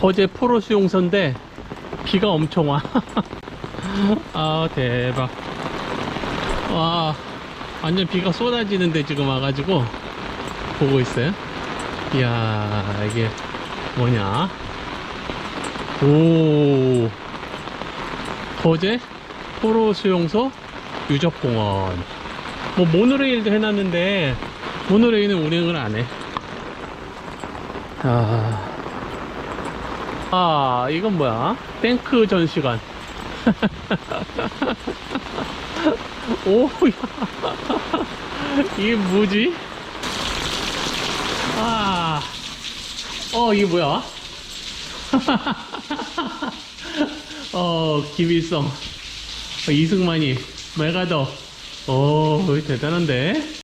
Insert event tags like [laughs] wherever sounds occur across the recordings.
거제 포로 수용소인데 비가 엄청 와. [laughs] 아 대박. 와 완전 비가 쏟아지는데 지금 와가지고 보고 있어요. 이야 이게 뭐냐? 오 거제 포로 수용소 유적공원. 뭐 모노레일도 해놨는데 모노레일은 운행을 안 해. 아, 아 이건 뭐야? 탱크 전시관. [laughs] 오, 야. [laughs] 이게 뭐지? 아, 어, 이게 뭐야? [laughs] 어, 김일성, 어, 이승만이, 메가더. 오, 대단한데?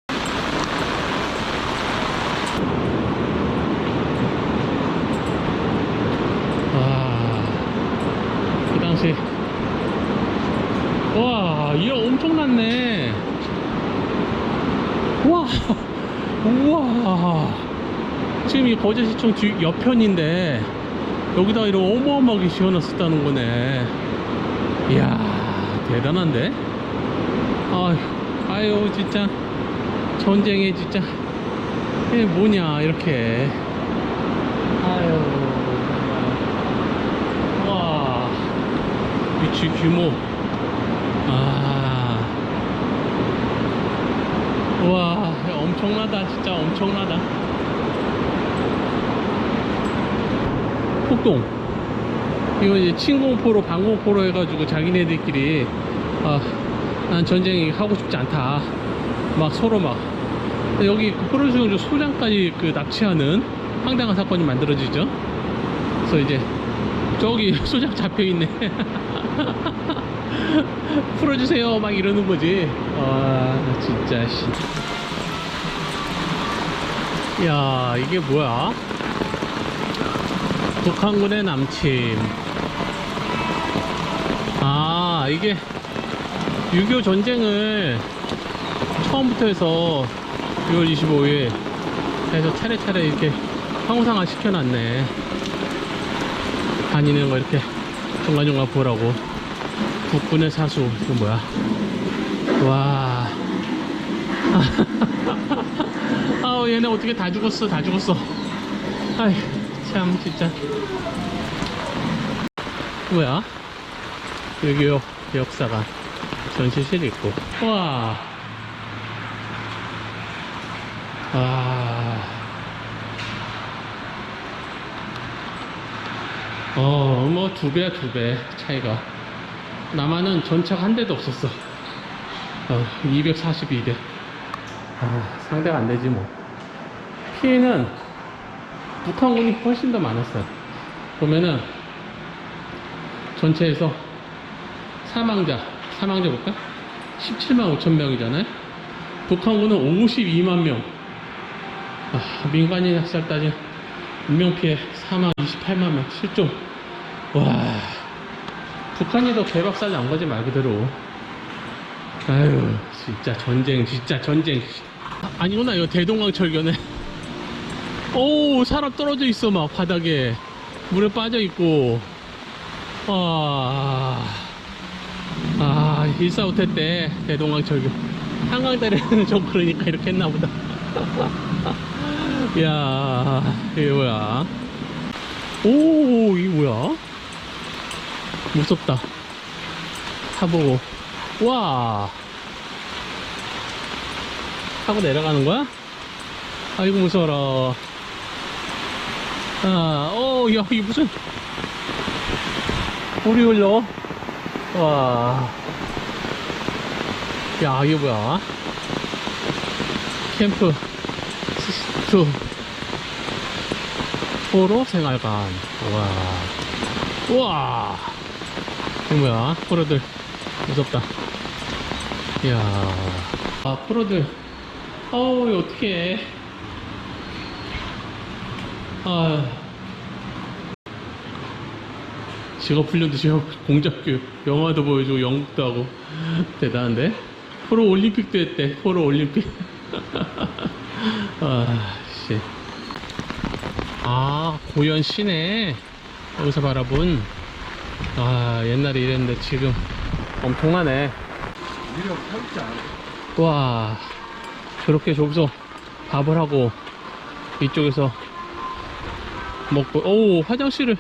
와, 그 당시, 와, 이 엄청났네. 와, 우와. 지금 이 거제시청 뒤 옆편인데, 여기다 이런 어마어마하게 지어놨었다는 거네. 이야, 대단한데? 아유, 아유, 진짜. 전쟁에 진짜. 이게 뭐냐, 이렇게. 아유. 와. 위치 규모. 아. 와, 엄청나다. 진짜 엄청나다. 폭동. 이거 이제 침공포로, 방공포로 해가지고 자기네들끼리, 아, 난 전쟁이 하고 싶지 않다. 막 서로 막. 여기 포로수용소 소장까지 그 납치하는 황당한 사건이 만들어지죠. 그래서 이제 저기 [laughs] 소장 잡혀있네. [laughs] 풀어주세요. 막 이러는 거지. 아, 진짜, 씨. 야, 이게 뭐야? 북한군의 남침. 아, 이게 6.25 전쟁을 처음부터 해서 6월 25일 해서 차례차례 이렇게 형상화 시켜놨네. 다니는 거 이렇게 중간중간 보라고. 국군의 사수. 이거 뭐야? 와. [laughs] 얘네 어떻게 다 죽었어, 다 죽었어. 아이, 참, 진짜. 뭐야? 여기요, 역사가. 전시실 있고. 와. 아. 어, 뭐, 두 배야, 두 배. 차이가. 남한은 전차가 한 대도 없었어. 어, 242대. 아, 상대가 안 되지, 뭐. 피해는 북한군이 훨씬 더 많았어요. 보면은, 전체에서 사망자, 사망자 볼까? 17만 5천 명이잖아요. 북한군은 52만 명. 아, 민간인 학살 따진 인명피해 4만 28만 명 실종. 와, 북한이 더 개박살 난 거지 말 그대로. 아유, 진짜 전쟁, 진짜 전쟁. 아니구나, 이거 대동강 철교네. 오, 사람 떨어져 있어, 막 바닥에. 물에 빠져 있고. 와. 아, 일사후퇴 때 대동강철교. 한강 다리는 좀 [laughs] 그러니까 이렇게 했나 보다. [laughs] 야, 이게 뭐야? 오, 이게 뭐야? 무섭다. 타보고. 와. 타고 내려가는 거야? 아이고, 무서워라. 아, 어, 야, 이게 무슨. 물이 흘러. 와. 야, 이게 뭐야? 캠프, 투, 포로 생활관. 와. 우와. 이게 뭐야? 포로들. 무섭다. 이야. 아, 포로들. 어우, 어떡해. 아. 직업 훈련도 지금 공작 교육 영화도 보여주고 연극도 하고 대단한데? 포로 올림픽도 했대 포로 올림픽. 아 씨. 아 고현 시내 여기서 바라본? 아 옛날에 이랬는데 지금 엄청나네. 미력 살지 않아. 와 저렇게 저기서 밥을 하고 이쪽에서 먹고 오 화장실을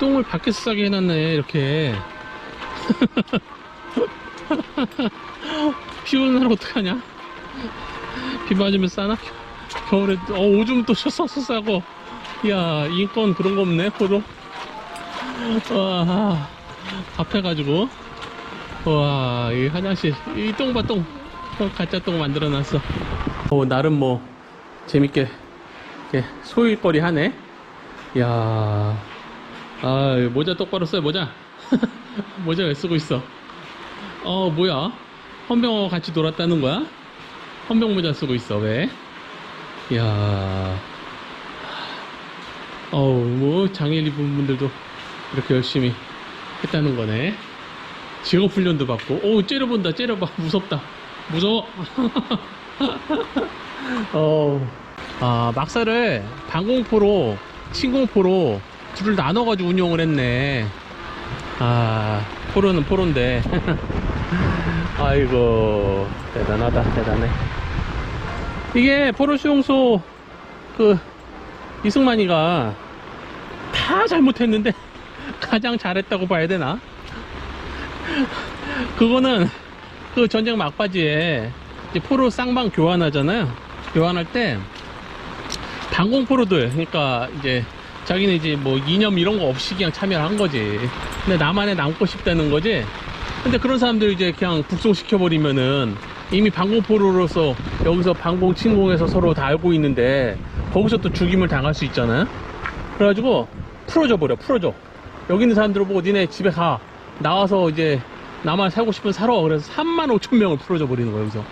똥을 밖에서 싸게 해놨네 이렇게 [laughs] 비 오는 날 어떡하냐 비 맞으면 싸나 겨울에 어 오줌 또 써서 싸고 야 인권 그런 거 없네 포로 와 밥해가지고 와, 이 화장실, 이 똥. 어, 가짜 똥 만들어 놨어. 어, 나름 뭐, 재밌게, 소일거리 하네. 야 아, 모자 똑바로 써요, 모자. [laughs] 모자 왜 쓰고 있어? 어, 뭐야? 헌병하고 같이 놀았다는 거야? 헌병 모자 쓰고 있어, 왜? 야 어우, 뭐, 장애인 분들도 이렇게 열심히 했다는 거네. 직업 훈련도 받고 오 째려본다 째려봐 무섭다 무서워 [laughs] 어, 아 막사를 방공포로 침공포로 둘을 나눠가지고 운영을 했네 아 포로는 포로인데 [laughs] 아이고 대단하다 대단해 이게 포로 수용소 그 이승만이가 다 잘못했는데 [laughs] 가장 잘했다고 봐야 되나? [laughs] 그거는 그 전쟁 막바지에 포로 쌍방 교환하잖아요. 교환할 때 방공포로들 그러니까 이제 자기는 이제 뭐 이념 이런 거 없이 그냥 참여를 한 거지. 근데 나만에 남고 싶다는 거지. 근데 그런 사람들 이제 그냥 북송시켜 버리면은 이미 방공포로로서 여기서 방공 침공해서 서로 다 알고 있는데 거기서 또 죽임을 당할 수 있잖아요. 그래가지고 풀어줘 버려 풀어줘. 여기 있는 사람들 보고 니네 집에 가. 나와서 이제 나만 살고 싶으면 살아. 그래서 3만 5천 명을 풀어줘 버리는 거예요, 여기서.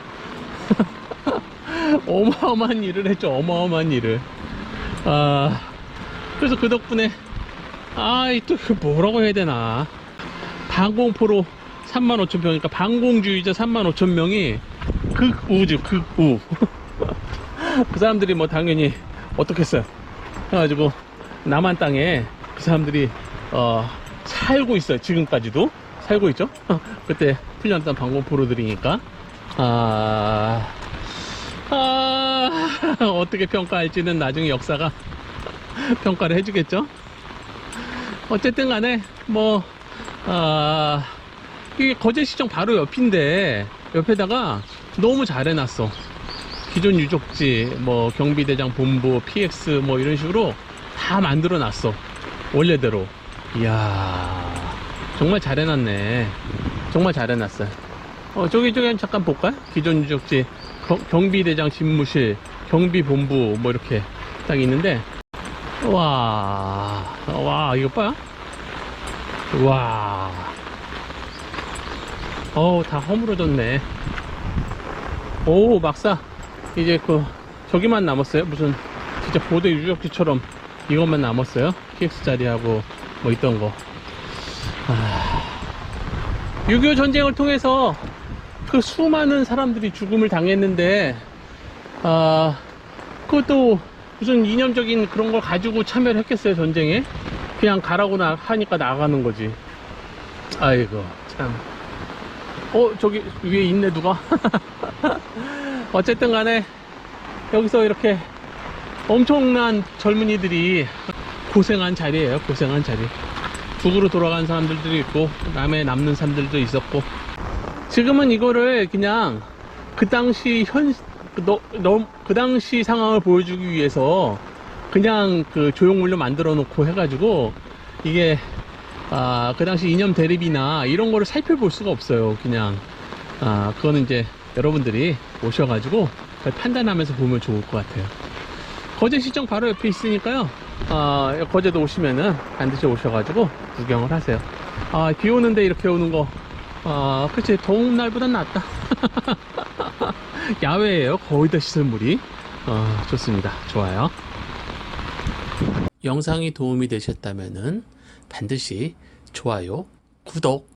[laughs] 어마어마한 일을 했죠, 어마어마한 일을. 아, 그래서 그 덕분에, 아이, 또, 그 뭐라고 해야 되나. 방공포로 3만 5천 명, 그러니까 방공주의자 3만 5천 명이 극우죠, 극우. [laughs] 그 사람들이 뭐 당연히 어떻겠어요. 해가지고 남한 땅에 그 사람들이 어, 살고 있어요. 지금까지도 살고 있죠. [laughs] 그때 풀렸던 방공포로들이니까 아, 아 [laughs] 어떻게 평가할지는 나중에 역사가 [laughs] 평가를 해주겠죠. 어쨌든 간에 뭐 아, 이게 거제 시청 바로 옆인데 옆에다가 너무 잘 해놨어. 기존 유적지, 뭐 경비대장 본부, PX 뭐 이런 식으로 다 만들어 놨어. 원래대로. 이야, 정말 잘 해놨네. 정말 잘 해놨어요. 어, 저기, 저기 잠깐 볼까요? 기존 유적지, 경- 경비대장 집무실, 경비본부 뭐 이렇게 딱 있는데, 와, 와, 이거 봐. 와. 어우, 다 허물어졌네. 오, 막사. 이제 그, 저기만 남았어요. 무슨, 진짜 고대 유적지처럼 이것만 남았어요. PX 자리하고 뭐 있던 거. 아, 6.25 전쟁을 통해서 그 수많은 사람들이 죽음을 당했는데, 아, 그것도 무슨 이념적인 그런 걸 가지고 참여를 했겠어요, 전쟁에? 그냥 가라고 나, 하니까 나가는 거지. 아이고, 참. 어, 저기 위에 있네, 누가? [laughs] 어쨌든 간에 여기서 이렇게 엄청난 젊은이들이 고생한 자리예요 고생한 자리 북으로 돌아간 사람들도 있고 남에 남는 사람들도 있었고 지금은 이거를 그냥 그 당시 현, 그 너, 너, 그 당시 상황을 보여주기 위해서 그냥 그 조형물로 만들어 놓고 해가지고 이게 아, 그 당시 이념 대립이나 이런 거를 살펴볼 수가 없어요. 그냥 아, 그거는 이제 여러분들이 오셔가지고 판단하면서 보면 좋을 것 같아요. 거제 시청 바로 옆에 있으니까요. 아, 거제도 오시면은 반드시 오셔가지고 구경을 하세요. 아, 비 오는데 이렇게 오는 거, 아, 그치, 더운 날보단 낫다. [laughs] 야외에요. 거의 다 시설물이. 어, 좋습니다. 좋아요. 영상이 도움이 되셨다면은 반드시 좋아요, 구독,